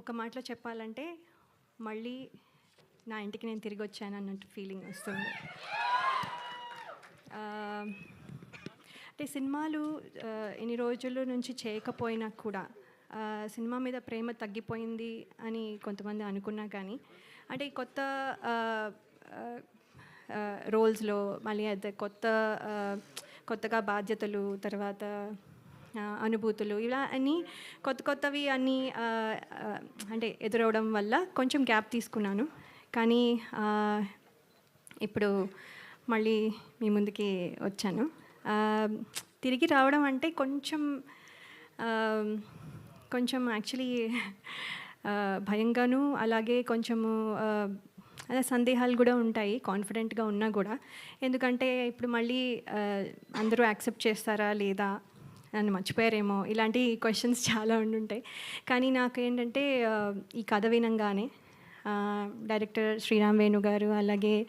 ఒక మాటలో చెప్పాలంటే మళ్ళీ నా ఇంటికి నేను తిరిగి వచ్చాను అన్నట్టు ఫీలింగ్ వస్తుంది. అంటే సినిమాలు ఇన్ని రోజుల నుంచి చేయకపోయినా కూడా సినిమా మీద ప్రేమ తగ్గిపోయింది అని కొంతమంది అనుకున్నా కానీ అంటే కొత్త రోల్స్లో మళ్ళీ అయితే కొత్త కొత్తగా బాధ్యతలు తర్వాత అనుభూతులు. ఇలా అన్నీ కొత్త కొత్తవి అన్నీ అంటే ఎదురవడం వల్ల కొంచెం గ్యాప్ తీసుకున్నాను. కానీ ఇప్పుడు మళ్ళీ మీ ముందుకి వచ్చాను. తిరిగి రావడం అంటే కొంచెం కొంచెం యాక్చువల్లీ భయంగాను అలాగే కొంచెము అదే సందేహాలు కూడా ఉంటాయి కాన్ఫిడెంట్గా ఉన్నా కూడా. ఎందుకంటే ఇప్పుడు మళ్ళీ అందరూ యాక్సెప్ట్ చేస్తారా లేదా నన్ను మర్చిపోయారేమో? ఇలాంటి క్వశ్చన్స్ చాలా ఉండుంటాయి. కానీ నాకు ఏంటంటే ఈ కథ వినంగానే డైరెక్టర్ శ్రీరామ్ వేణు గారు అలాగే